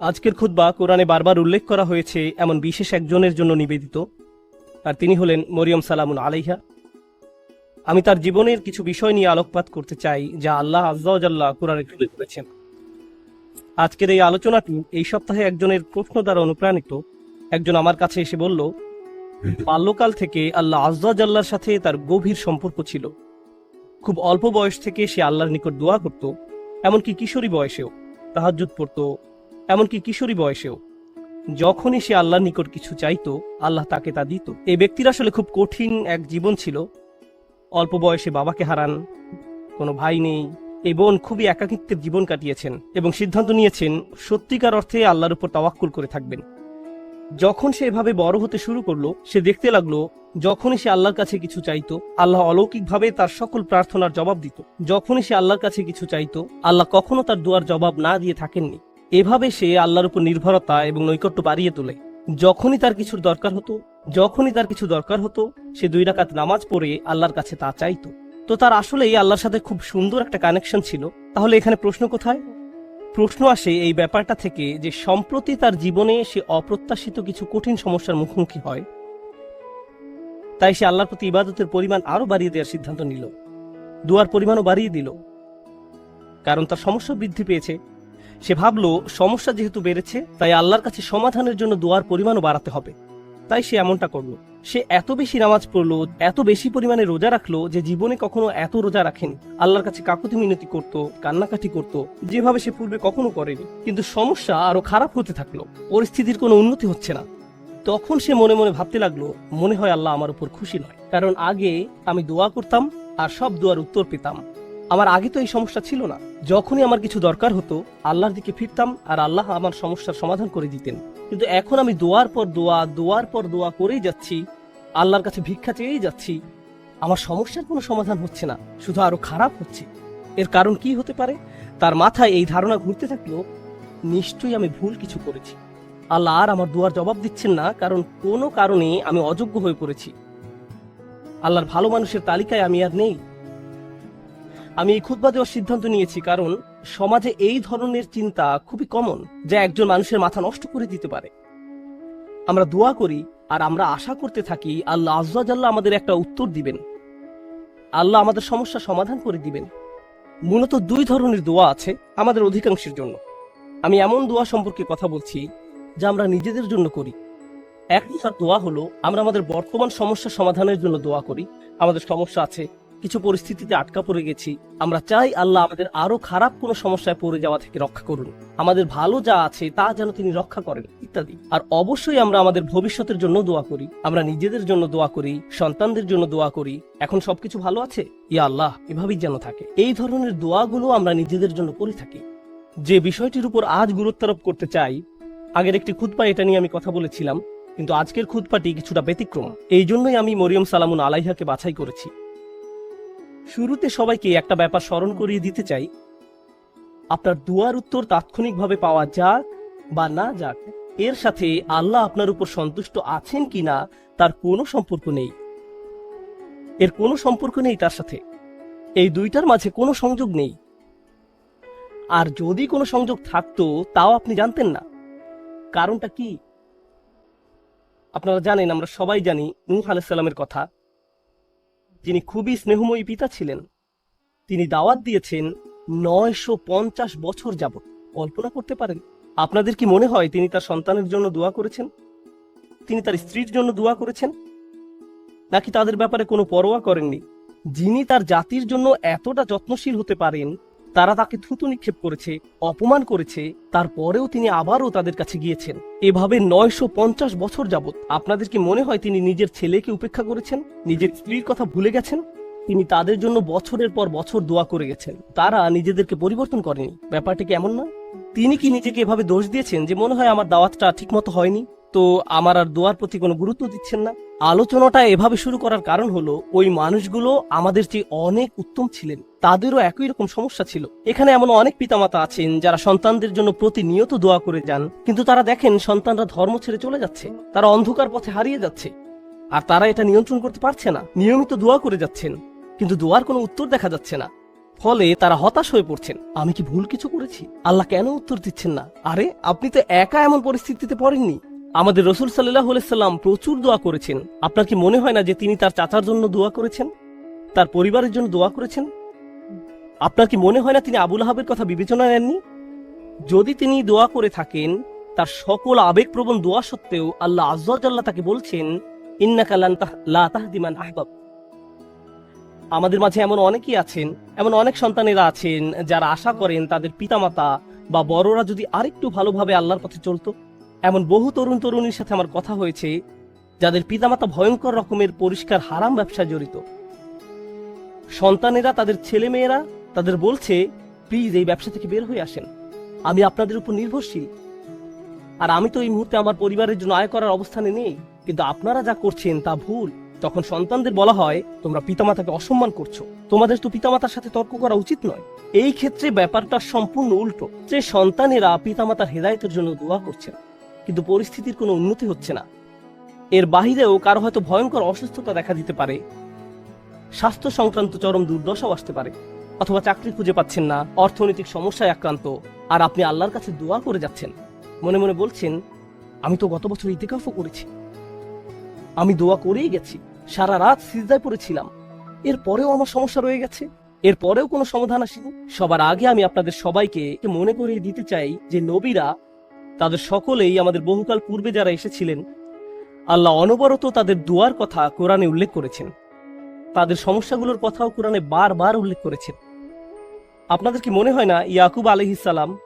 আজকের খুতবা কোরআনে বারবার উল্লেখ করা হয়েছে এমন বিশেষ একজনের জন্য নিবেদিত। আর তিনি হলেন মরিয়ম সালামুন আলাইহা। আমি তার জীবনের কিছু বিষয় নিয়ে আলোকপাত করতে চাই, যা আল্লাহ আজ্লাহ কোরআনে তুলে ধরেছেন। আজকের এই আলোচনাটি এই সপ্তাহে একজনের প্রশ্ন দ্বারা অনুপ্রাণিত। একজন আমার কাছে এসে বলল, বাল্যকাল থেকে আল্লাহ আজ্লাহর সাথে তার গভীর সম্পর্ক ছিল। খুব অল্প বয়স থেকে সে আল্লাহর নিকট দোয়া করত, এমনকি কিশোরী বয়সেও। তাহাজ্জুদ পড়তো এমনকি কিশোরী বয়সেও। যখনই সে আল্লাহর নিকট কিছু চাইতো, আল্লাহ তাকে তা দিত। এই ব্যক্তির আসলে খুব কঠিন এক জীবন ছিল। অল্প বয়সে বাবাকে হারান, কোনো ভাই নেই, এই বোন খুবই একাকিত্বের জীবন কাটিয়েছেন এবং সিদ্ধান্ত নিয়েছেন, সত্যিকার অর্থে আল্লাহর উপর তাওয়াক্কুল করে থাকবেন। যখন সে এভাবে বড় হতে শুরু করল, সে দেখতে লাগল, যখনই সে আল্লাহর কাছে কিছু চাইতো, আল্লাহ অলৌকিকভাবে তার সকল প্রার্থনার জবাব দিত। যখনই সে আল্লাহর কাছে কিছু চাইতো, আল্লাহ কখনো তার দুয়ার জবাব না দিয়ে থাকেননি। এভাবে সে আল্লাহর উপর নির্ভরতা এবং নৈকট্য বাড়িয়ে তোলে। যখনই তার কিছুর দরকার হতো, যখনই তার কিছু দরকার হতো, সে দুই রাকাত নামাজ পড়ে আল্লাহর কাছে তা চাইতো। তো তার আসলেই আল্লাহর সাথে খুব সুন্দর একটা কানেকশন ছিল। তাহলে এখানে প্রশ্ন কোথায়? প্রশ্ন আসে এই ব্যাপারটা থেকে যে সম্প্রতি তার জীবনে সে অপ্রত্যাশিত কিছু কঠিন সমস্যার মুখোমুখি হয়। তাই সে আল্লাহর প্রতি ইবাদতের পরিমাণ আরও বাড়িয়ে দেওয়ার সিদ্ধান্ত নিল। দুয়ার পরিমাণও বাড়িয়ে দিল। কারণ তার সমস্যা বৃদ্ধি পেয়েছে। সে ভাবল, সমস্যা যেহেতু বেড়েছে, তাই আল্লাহর কাছে সমাধানের জন্য দোয়ার পরিমাণও বাড়াতে হবে। তাই সে এমনটা করল। সে এত বেশি নামাজ পড়ল, এত বেশি পরিমাণে রোজা রাখল যে জীবনে কখনো এত রোজা রাখেনি। আল্লাহর কাছে কাকুতি মিনতি করত, কান্নাকাটি করত, যেভাবে সে পূর্বে কখনো করেনি। কিন্তু সমস্যা আরও খারাপ হতে থাকল। পরিস্থিতির কোনো উন্নতি হচ্ছে না। তখন সে মনে মনে ভাবতে লাগল, মনে হয় আল্লাহ আমার উপর খুশি নয়। কারণ আগে আমি দোয়া করতাম আর সব দোয়ার উত্তর পেতাম। আমার আগে তো এই সমস্যা ছিল না। যখনই আমার কিছু দরকার হতো, আল্লাহর দিকে ফিরতাম আর আল্লাহ আমার সমস্যার সমাধান করে দিতেন। কিন্তু এখন আমি দোয়ার পর দোয়া, দোয়ার পর দোয়া করেই যাচ্ছি, আল্লাহর কাছে ভিক্ষা চেয়েই যাচ্ছি। আমার সমস্যার কোনো সমাধান হচ্ছে না, শুধু আরও খারাপ হচ্ছে। এর কারণ কি হতে পারে? তার মাথায় এই ধারণা ঘুরতে থাকল নিশ্চয়ই আমি ভুল কিছু করেছি। আল্লাহ আর আমার দুয়ার জবাব দিচ্ছেন না, কারণ কোনো কারণে আমি অযোগ্য হয়ে পড়েছি। আল্লাহর ভালো মানুষের তালিকায় আমি আর নেই। আমি এই দেওয়ার সিদ্ধান্ত নিয়েছি কারণ সমাজে এই ধরনের চিন্তা খুবই কমন যা একজন মানুষের মাথা নষ্ট করে দিতে পারে। আমরা দোয়া করি আর আমরা আশা করতে থাকি আল্লাহ আজ্লাহ আমাদের একটা উত্তর দিবেন। আল্লাহ আমাদের সমস্যা সমাধান করে দিবেন। মূলত দুই ধরনের দোয়া আছে আমাদের অধিকাংশের জন্য। আমি এমন দোয়া সম্পর্কে কথা বলছি যা আমরা নিজেদের জন্য করি। এক দোয়া হলো, আমরা আমাদের বর্তমান সমস্যা সমাধানের জন্য দোয়া করি। আমাদের সমস্যা আছে কিছু পরিস্থিতিতে আটকা পড়ে গেছি। আমরা চাই আল্লাহ আমাদের আরও খারাপ কোনো সমস্যায় পড়ে যাওয়া থেকে রক্ষা করুন। আমাদের ভালো যা আছে তা যেন তিনি রক্ষা করেন, ইত্যাদি। আর অবশ্যই আমরা আমাদের ভবিষ্যতের জন্য দোয়া করি। আমরা নিজেদের জন্য দোয়া করি, সন্তানদের জন্য দোয়া করি। এখন সবকিছু ভালো আছে? ইয়া আল্লাহ, এভাবেই যেন থাকে। এই ধরনের দোয়াগুলো আমরা নিজেদের জন্য করে থাকি। যে বিষয়টির উপর আজ গুরুত্ব আরোপ করতে চাই, আগের একটি খুতপা এটা নিয়ে আমি কথা বলেছিলাম, কিন্তু আজকের খুতপাটি কিছুটা ব্যতিক্রম। এই জন্যই আমি মরিয়ম সালামুন আলাইহাকে বাছাই করেছি। শুরুতে সবাইকে একটা ব্যাপার স্মরণ করিয়ে দিতে চাই। আপনার দুয়ার উত্তর তাৎক্ষণিকভাবে পাওয়া যাক বা না যাক, এর সাথে আল্লাহ আপনার উপর সন্তুষ্ট আছেন কিনা তার কোনো সম্পর্ক নেই। এর কোনো সম্পর্ক নেই তার সাথে। এই দুইটার মাঝে কোনো সংযোগ নেই। আর যদি কোনো সংযোগ থাকতো, তাও আপনি জানতেন না। কারণটা কি? আপনারা জানেন, আমরা সবাই জানি, নূহ আলাইসাল্লামের কথা। যিনি খুবই স্নেহময়ী পিতা ছিলেন, তিনি দাওয়াত দিয়েছেন নয়শো পঞ্চাশ বছর যাবৎ। কল্পনা করতে পারেন, আপনাদের কি মনে হয় তিনি তার সন্তানের জন্য দোয়া করেছেন? তিনি তার স্ত্রীর জন্য দোয়া করেছেন? নাকি তাদের ব্যাপারে কোনো পরোয়া করেননি? যিনি তার জাতির জন্য এতটা যত্নশীল হতে পারেন তারা তাকে থুতু নিক্ষেপ করেছে, অপমান করেছে, তারপরেও তিনি আবারও তাদের কাছে গিয়েছেন। এভাবে নয়শো পঞ্চাশ বছর যাবৎ আপনাদের কি মনে হয় তিনি নিজের ছেলেকে উপেক্ষা করেছেন? নিজের স্ত্রীর কথা ভুলে গেছেন? তিনি তাদের জন্য বছরের পর বছর দোয়া করে গেছেন। তারা নিজেদেরকে পরিবর্তন করেনি। ব্যাপারটি কি এমন তিনি কি নিজেকে এভাবে দোষ দিয়েছেন যে মনে হয় আমার দাওয়াতটা ঠিকমতো হয়নি? তো আমার আর দোয়ার প্রতি কোনো গুরুত্ব দিচ্ছেন না? আলোচনাটা এভাবে শুরু করার কারণ হলো, ওই মানুষগুলো আমাদের চেয়ে অনেক উত্তম ছিলেন। তাদেরও একই রকম সমস্যা ছিল। এখানে এমন অনেক পিতামাতা আছেন যারা সন্তানদের জন্য প্রতিনিয়ত দোয়া করে যান, কিন্তু তারা দেখেন সন্তানরা ধর্ম ছেড়ে চলে যাচ্ছে, তারা অন্ধকার পথে হারিয়ে যাচ্ছে, আর তারা এটা নিয়ন্ত্রণ করতে পারছে না, নিয়মিত দোয়া করে যাচ্ছেন, কিন্তু দোয়ার কোনো উত্তর দেখা যাচ্ছে না। ফলে তারা হতাশ হয়ে পড়ছেন, আমি কি ভুল কিছু করেছি? আল্লাহ কেন উত্তর দিচ্ছেন না? আরে, আপনি তো একা এমন পরিস্থিতিতে পড়েননি। আমাদের রসুল সাল্লাহ সাল্লাম প্রচুর দোয়া করেছেন। আপনার কি মনে হয় না যে তিনি তার চাচার জন্য দোয়া করেছেন? তার পরিবারের জন্য দোয়া করেছেন? আপনার কি মনে হয় না তিনি আবুল আহাবের কথা বিবেচনা নেননি? যদি তিনি দোয়া করে থাকেন, তার সকল আবেগপ্রবণ দোয়া সত্ত্বেও আল্লাহ আজ্লাহ তাকে বলছেন আমাদের মাঝে এমন অনেকেই আছেন, এমন অনেক সন্তানেরা আছেন, যারা আশা করেন তাদের পিতামাতা বা বড়রা যদি আরেকটু ভালোভাবে আল্লাহর পথে চলতো। এমন বহু তরুণ তরুণীর সাথে আমার কথা হয়েছে, যাদের পিতামাতা ভয়ঙ্কর রকমের পরিষ্কার হারাম ব্যবসায় জড়িত। সন্তানেরা, তাদের ছেলে মেয়েরা তাদের বলছে প্লিজ এই ব্যবসা থেকে বের হয়ে আসেন। আমি আপনাদের উপর নির্ভরশীল। আর আমি তো এই মুহূর্তে আমার পরিবারের জন্য আয় করার অবস্থানে নেই। কিন্তু আপনারা যা করছেন তা ভুল। তখন সন্তানদের বলা হয়, তোমরা পিতামাতাকে অসম্মান করছ। তোমাদের তো পিতামাতার সাথে তর্ক করা উচিত নয়। এই ক্ষেত্রে ব্যাপারটা সম্পূর্ণ উল্টো। যে সন্তানেরা পিতামাতার হেদায়তের জন্য দোয়া করছেন, কিন্তু পরিস্থিতির কোনো উন্নতি হচ্ছে না। এর বাহিরেও কারও হয়তো ভয়ঙ্কর অসুস্থতা দেখা দিতে পারে। স্বাস্থ্য সংক্রান্ত চরম দুর্দশাও আসতে পারে। অথবা চাকরি খুঁজে পাচ্ছেন না, অর্থনৈতিক সমস্যায় আক্রান্ত, আর আপনি আল্লাহর কাছে দোয়া করে যাচ্ছেন। মনে মনে বলছেন, আমি তো গত বছর ইতিকাফও করেছি। আমি দোয়া করেই গেছি। সারা রাত সিজদায় পড়েছিলাম। এরপরেও আমার সমস্যা রয়ে গেছে। এরপরেও কোনো সমাধান আসেনি। সবার আগে আমি আপনাদের সবাইকে মনে করিয়ে দিতে চাই যে নবীরা, তাদের সকলেই আমাদের বহুকাল পূর্বে যারা এসেছিলেন, আল্লাহ অনবরত তাদের দোয়ার কথা কোরআনে উল্লেখ করেছেন। তাদের সমস্যাগুলোর কথাও কোরআনে বারবার উল্লেখ করেছেন। আপনাদের কি মনে হয় না ইয়াকুব আলহিসাল্লাম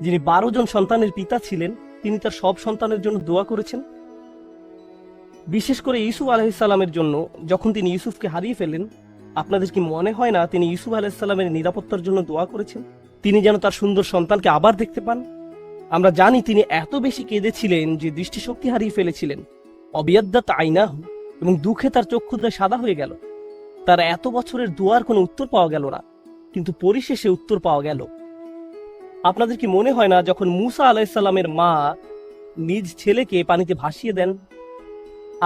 যিনি বারো জন সন্তানের পিতা ছিলেন, তিনি তার সব সন্তানের জন্য দোয়া করেছেন? বিশেষ করে ইউসুফ আলহিসাল্লামের জন্য, যখন তিনি ইউসুফকে হারিয়ে ফেলেন আপনাদের কি মনে হয় না তিনি ইউসুফ আলাইসাল্লামের নিরাপত্তার জন্য দোয়া করেছেন? তিনি যেন তার সুন্দর সন্তানকে আবার দেখতে পান? আমরা জানি তিনি এত বেশি কেঁদেছিলেন যে দৃষ্টিশক্তি হারিয়ে ফেলেছিলেন। অবিয়াদ্দাত আইনাহু, এবং দুঃখে তার চক্ষুদ্রায় সাদা হয়ে গেল। তার এত বছরের দোয়ার কোনো উত্তর পাওয়া গেল না। কিন্তু পরিশেষে উত্তর পাওয়া গেল। আপনাদের কি মনে হয় না যখন মুসা আলাইসাল্লামের মা নিজ ছেলেকে পানিতে ভাসিয়ে দেন,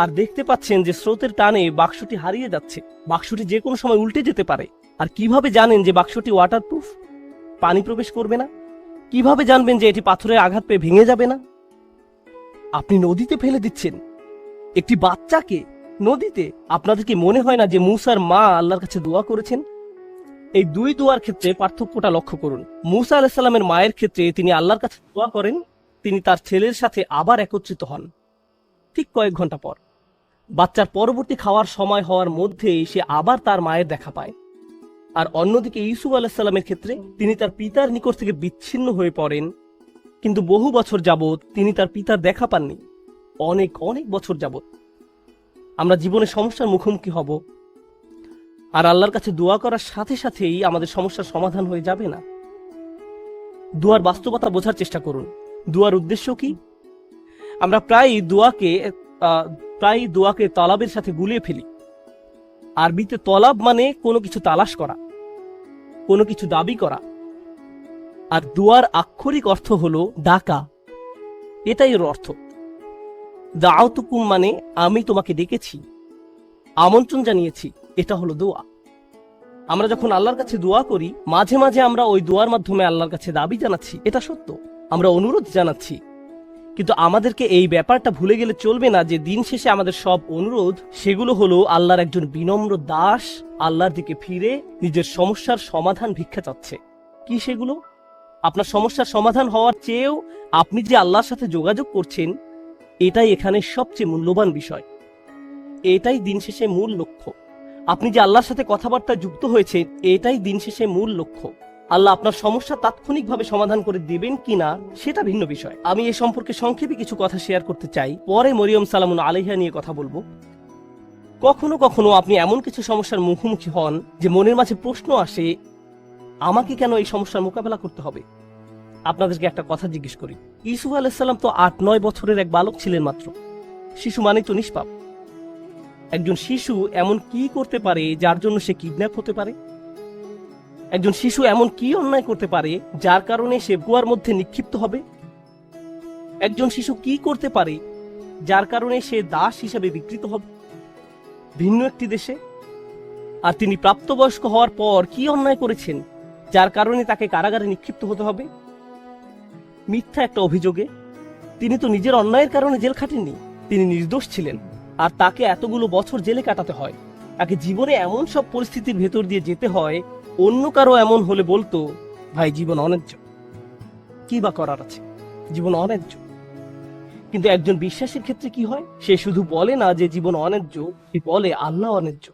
আর দেখতে পাচ্ছেন যে স্রোতের টানে বাক্সটি হারিয়ে যাচ্ছে, বাক্সটি যে কোনো সময় উল্টে যেতে পারে, আর কীভাবে জানেন যে বাক্সটি ওয়াটারপ্রুফ পানি প্রবেশ করবে না? কীভাবে জানবেন যে এটি পাথরের আঘাত পেয়ে ভেঙে যাবে না? আপনি নদীতে ফেলে দিচ্ছেন। একটি বাচ্চাকে নদীতে, আপনাদের কি মনে হয় না যে মুসার মা আল্লাহর কাছে দোয়া করেছেন? এই দুই দোয়ার ক্ষেত্রে পার্থক্যটা লক্ষ্য করুন। মুসা আলাহিসাল্লামের মায়ের ক্ষেত্রে তিনি আল্লাহর কাছে দোয়া করেন, তিনি তার ছেলের সাথে আবার একত্রিত হন, ঠিক কয়েক ঘণ্টা পর। বাচ্চার পরবর্তী খাওয়ার সময় হওয়ার মধ্যেই সে আবার তার মায়ের দেখা পায়। আর অন্যদিকে ইউসুফ আলাহিসাল্লামের ক্ষেত্রে তিনি তার পিতার নিকট থেকে বিচ্ছিন্ন হয়ে পড়েন, কিন্তু বহু বছর যাবৎ তিনি তার পিতার দেখা পাননি, অনেক অনেক বছর যাবৎ। আমরা জীবনে সমস্যার মুখোমুখি হব আর আল্লাহর কাছে দোয়া করার সাথে সাথেই আমাদের সমস্যার সমাধান হয়ে যাবে না। দুয়ার বাস্তবতা বোঝার চেষ্টা করুন। দোয়ার উদ্দেশ্য কি? আমরা প্রায় দোয়াকে প্রায় দোয়াকে তলাবের সাথে গুলিয়ে ফেলি। আরবিতে তলাব মানে কোনো কিছু তালাশ করা, কোনো কিছু দাবি করা। আর দোয়ার আক্ষরিক অর্থ হলো ডাকা। এটাই এর অর্থ। দাওতুকুম মানে আমি তোমাকে ডেকেছি, আমন্ত্রণ জানিয়েছি। এটা হলো দোয়া। আমরা যখন আল্লাহর কাছে দোয়া করি, মাঝে মাঝে আমরা ওই দোয়ার মাধ্যমে আল্লাহর কাছে দাবি জানাচ্ছি, এটা সত্য। আমরা অনুরোধ জানাচ্ছি। কিন্তু আমাদেরকে এই ব্যাপারটা ভুলে গেলে চলবে না যে দিন শেষে আমাদের সব অনুরোধ, সেগুলো হলো আল্লাহর একজন বিনম্র দাস, আল্লাহর দিকে ফিরে, নিজের সমস্যার সমাধান ভিক্ষা চাচ্ছে। কি সেগুলো? আপনার সমস্যার সমাধান হওয়ার চেয়েও আপনি যে আল্লাহর সাথে যোগাযোগ করছেন, এটাই এখানে সবচেয়ে মূল্যবান বিষয়। এটাই দিন শেষে মূল লক্ষ্য। আপনি যে আল্লাহর সাথে কথাবার্তা যুক্ত হয়েছে এটাই দিন শেষে মূল লক্ষ্য। আল্লাহ আপনার সমস্যা তাৎক্ষণিকভাবে সমাধান করে দেবেন কিনা, সেটা ভিন্ন বিষয়। আমি এ সম্পর্কে সংক্ষেপে কিছু কথা শেয়ার করতে চাই। পরে মরিয়ম সালামুন আলাইহা নিয়ে কথা বলব। কখনো কখনো আপনি এমন কিছু সমস্যার মুখোমুখি হন যে মনের মাঝে প্রশ্ন আসে, আমাকে কেন এই সমস্যার মোকাবেলা করতে হবে? আপনাদেরকে একটা কথা জিজ্ঞেস করি। ইসুফ আলাইসাল্লাম তো আট নয় বছরের এক বালক ছিলেন মাত্র। শিশু মানে তো নিষ্পাপ। একজন শিশু এমন কি করতে পারে যার জন্য সে কিডন্যাপ হতে পারে? একজন শিশু এমন কি অন্যায় করতে পারে যার কারণে সে কুয়ার মধ্যে নিক্ষিপ্ত হবে? একজন শিশু কি করতে পারে যার কারণে সে দাস হিসেবে বিকৃত হবে? ভিন্ন একটি দেশে? আর তিনি প্রাপ্তবয়স্ক হওয়ার পর কি অন্যায় করেছেন যার কারণে তাকে কারাগারে নিক্ষিপ্ত হতে হবে? মিথ্যা একটা অভিযোগে। তিনি তো নিজের অন্যায়ের কারণে জেল খাটেননি, তিনি নির্দোষ ছিলেন। আর তাকে এতগুলো বছর জেলে কাটাতে হয়। তাকে জীবনে এমন সব পরিস্থিতির ভেতর দিয়ে যেতে হয়, অন্য কারও এমন হলে বলতো, ভাই, জীবন অন্যায্য কি বা করার আছে? জীবন অন্যায্য কিন্তু একজন বিশ্বাসীর ক্ষেত্রে কি হয়? সে শুধু বলে না যে জীবন অন্যায্য সে বলে, আল্লাহ অন্যায্য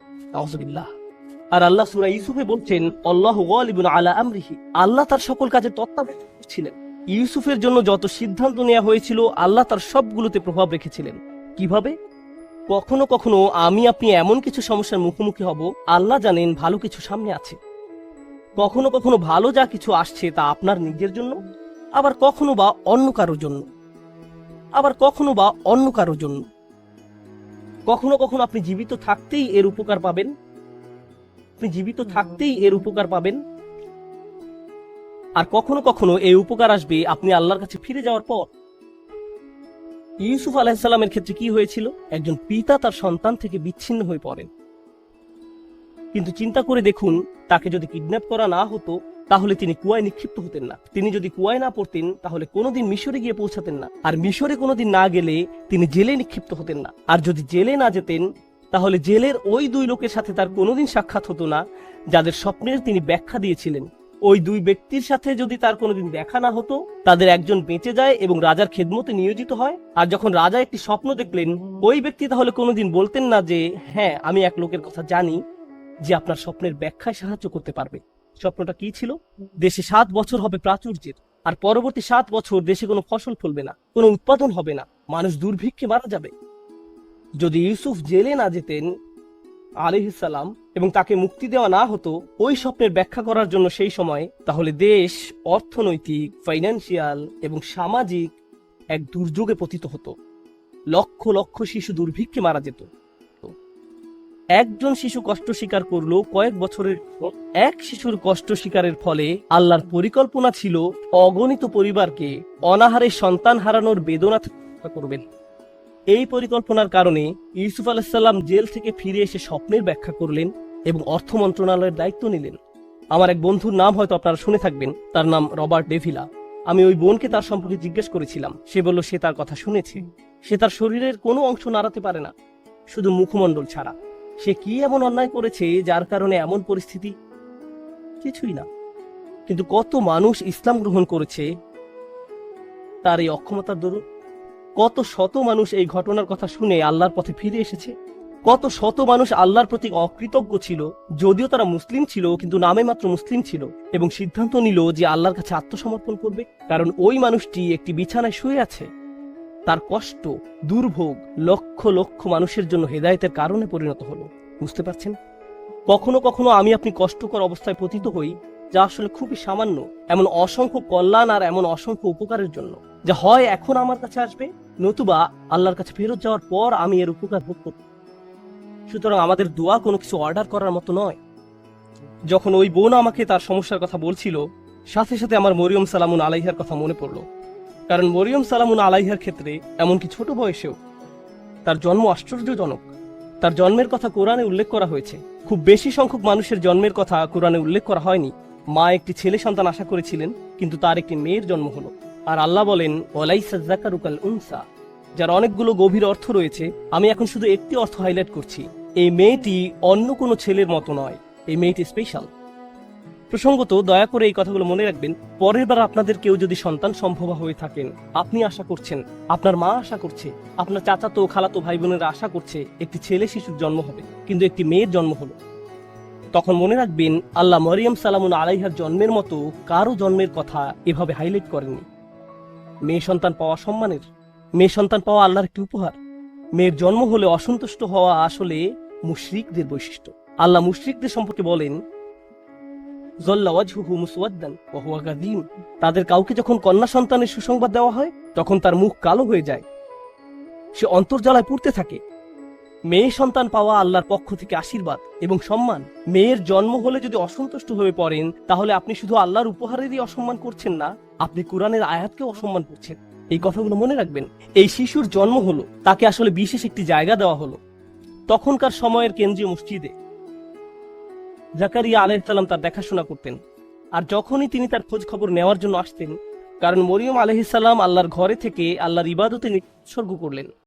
আর আল্লাহ সূরা ইউসুফে বলছেন, আল্লাহ গালিবুন আলা আমরিহি। আল্লাহ তার সকল কাজে তত্ত্বাবধান করছিলেন ইউসুফের জন্য যত সিদ্ধান্ত নেওয়া হয়েছিল, আল্লাহ তার সবগুলোতে প্রভাব রেখেছিলেন। কীভাবে? কখনো কখনো আমি আপনি এমন কিছু সমস্যার মুখোমুখি হব, আল্লাহ জানেন ভালো কিছু সামনে আছে। কখনো কখনো ভালো যা কিছু আসছে তা আপনার নিজের জন্য, আবার কখনো বা অন্য কারোর জন্য। আবার কখনো বা অন্য কারোর জন্য। কখনো কখনো আপনি জীবিত থাকতেই এর উপকার পাবেন। আপনি জীবিত থাকতেই এর উপকার পাবেন। আর কখনো কখনো এই উপকার আসবে আপনি আল্লাহর কাছে ফিরে যাওয়ার পর। ইউসুফ আলাহিসাল্লামের ক্ষেত্রে কি হয়েছিল? একজন পিতা তার সন্তান থেকে বিচ্ছিন্ন হয়ে পড়েন। কিন্তু চিন্তা করে দেখুন, তাকে যদি কিডন্যাপ করা না হতো, তাহলে তিনি কুয়ায় নিক্ষিপ্ত হতেন না। তিনি যদি কুয়ায় না পড়তেন, তাহলে কোনোদিন মিশরে গিয়ে পৌঁছাতেন না। আর মিশরে কোনোদিন না গেলে, তিনি জেলে নিক্ষিপ্ত হতেন না। আর যদি জেলে না যেতেন, তাহলে জেলের ওই দুই লোকের সাথে তার কোনোদিন সাক্ষাৎ হতো না, যাদের স্বপ্নের তিনি ব্যাখ্যা দিয়েছিলেন। ওই দুই ব্যক্তির সাথে যদি তার কোনোদিন দেখা না হতো, তাদের একজন বেঁচে যায় এবং রাজার খেদমতে নিয়োজিত হয়। আর যখন রাজা একটি স্বপ্ন দেখলেন, ওই ব্যক্তি তাহলে কোনোদিন বলতেন না যে হ্যাঁ আমি এক লোকের কথা জানি যে আপনার স্বপ্নের ব্যাখ্যায় সাহায্য করতে পারবে। স্বপ্নটা কি ছিল? দেশে সাত বছর হবে প্রাচুর্যের, আর পরবর্তী সাত বছর দেশে কোনো ফসল ফলবে না, কোনো উৎপাদন হবে না, মানুষ দুর্ভিক্ষে মারা যাবে। যদি ইউসুফ জেলে না যেতেন আলিহিসাল্লাম এবং তাকে মুক্তি দেওয়া না হতো, ওই স্বপ্নের ব্যাখ্যা করার জন্য সেই সময় তাহলে দেশ, অর্থনৈতিক ফাইন্যান্সিয়াল এবং সামাজিক এক দুর্যোগে পতিত হতো। লক্ষ লক্ষ শিশু দুর্ভিক্ষে মারা যেত। একজন শিশু কষ্ট স্বীকার করল, কয়েক বছরের এক শিশুর কষ্ট স্বীকারের ফলে আল্লাহর পরিকল্পনা ছিল, অগণিত পরিবারকে অনাহারে সন্তান হারানোর বেদনা করবেন। এই পরিকল্পনার কারণে ইউসুফ আলাহিসাল্লাম জেল থেকে ফিরে এসে স্বপ্নের ব্যাখ্যা করলেন এবং অর্থ মন্ত্রণালয়ের দায়িত্ব নিলেন। আমার এক বন্ধুর নাম হয়তো আপনারা শুনে থাকবেন, তার নাম রবার্ট ডেভিলা। আমি ওই বোনকে তার সম্পর্কে জিজ্ঞেস করেছিলাম। সে বলল, সে তার কথা শুনেছে। সে তার শরীরের কোনো অংশ নাড়াতে পারে না, শুধু মুখমণ্ডল ছাড়া। সে কি এমন অন্যায় করেছে যার কারণে এমন পরিস্থিতি? কিছুই না। কিন্তু কত মানুষ ইসলাম গ্রহণ করেছে, তার এই অক্ষমতার দরুন কত শত মানুষ এই ঘটনার কথা শুনে আল্লাহর পথে ফিরে এসেছে? কত শত মানুষ আল্লাহর প্রতি অকৃতজ্ঞ ছিল, যদিও তারা মুসলিম ছিল, কিন্তু নামে মাত্র মুসলিম ছিল, এবং সিদ্ধান্ত নিল যে আল্লাহর কাছে আত্মসমর্পণ করবে, কারণ ওই মানুষটি একটি বিছানায় শুয়ে আছে। তার কষ্ট, দুর্ভোগ, লক্ষ লক্ষ মানুষের জন্য হেদায়েতের কারণে পরিণত হলো। বুঝতে পারছেন? কখনো কখনো আমি আপনি কষ্টকর অবস্থায় পতিত হই, যা আসলে খুবই সামান্য, এমন অসংখ্য কল্যাণ আর এমন অসংখ্য উপকারের জন্য। যা হয় এখন আমার কাছে আসবে, নতুবা আল্লাহর কাছে ফেরত যাওয়ার পর আমি এর উপকার ভোগ করব। সুতরাং আমাদের দোয়া কোনো কিছু অর্ডার করার মতো নয়। যখন ওই বোন আমাকে তার সমস্যার কথা বলছিল, সাথে সাথে আমার মরিয়ম সালামুন আলাইহার কথা মনে পড়ল। কারণ মরিয়ম সালামুন আলাইহার ক্ষেত্রে এমনকি ছোট বয়সেও তার জন্ম আশ্চর্যজনক। তার জন্মের কথা কোরআনে উল্লেখ করা হয়েছে। খুব বেশি সংখ্যক মানুষের জন্মের কথা কোরআনে উল্লেখ করা হয়নি। মা একটি ছেলে সন্তান আশা করেছিলেন, কিন্তু তার একটি মেয়ের জন্ম হলো। আর আল্লাহ বলেন ওলাইসাজাকারুকাল উনসা, যার অনেকগুলো গভীর অর্থ রয়েছে, আমি এখন শুধু একটি অর্থ হাইলাইট করছি, এই মেয়েটি অন্য কোনো ছেলের মতো নয়, এই মেয়েটি স্পেশাল প্রসঙ্গত, দয়া করে এই কথাগুলো মনে রাখবেন, পরের বার আপনাদের কেউ যদি সন্তান সম্ভব হয়ে থাকেন, আপনি আশা করছেন, আপনার মা আশা করছে, আপনার চাচাতো খালাতো ভাই বোনেরা আশা করছে, একটি ছেলে শিশুর জন্ম হবে, কিন্তু একটি মেয়ের জন্ম হলো। তখন মনে রাখবেন, আল্লাহ মরিয়ম সালামুন আলাইহার জন্মের মতো কারও জন্মের কথা এভাবে হাইলাইট করেননি। মেয়ে সন্তান পাওয়া সম্মানের, মেয়ে সন্তান পাওয়া আল্লাহর একটি উপহার। মেয়ের জন্ম হলে অসন্তুষ্ট হওয়া আসলে মুশরিকদের বৈশিষ্ট্য। আল্লাহ মুশরিকদের সম্পর্কে বলেন তাদের কাউকে যখন কন্যা সন্তানের সুসংবাদ দেওয়া হয়, তখন তার মুখ কালো হয়ে যায়। সে অন্তর্জালায় পড়তে থাকে। মেয়ে সন্তান পাওয়া আল্লাহর পক্ষ থেকে আশীর্বাদ এবং সম্মান। মেয়ের জন্ম হলে যদি অসন্তুষ্ট হয়ে পড়েন, তাহলে আপনি শুধু আল্লাহর উপহারেরই অসম্মান করছেন না, আপনি কোরআনের আয়াতকেও অসম্মান করছেন। এই কথাগুলো মনে রাখবেন, এই শিশুর জন্ম হলো, তাকে আসলে বিশেষ একটি জায়গা দেওয়া হলো। তখনকার সময়ের কেন্দ্রীয় মসজিদে জাকারিয়া আলাইসাল্লাম তার দেখাশোনা করতেন। আর যখনই তিনি তার খোঁজ খবর নেওয়ার জন্য আসতেন, কারণ মরিয়ম আলহিসাল্লাম আল্লাহর ঘরে থেকে আল্লাহর ইবাদতে উৎসর্গ করলেন।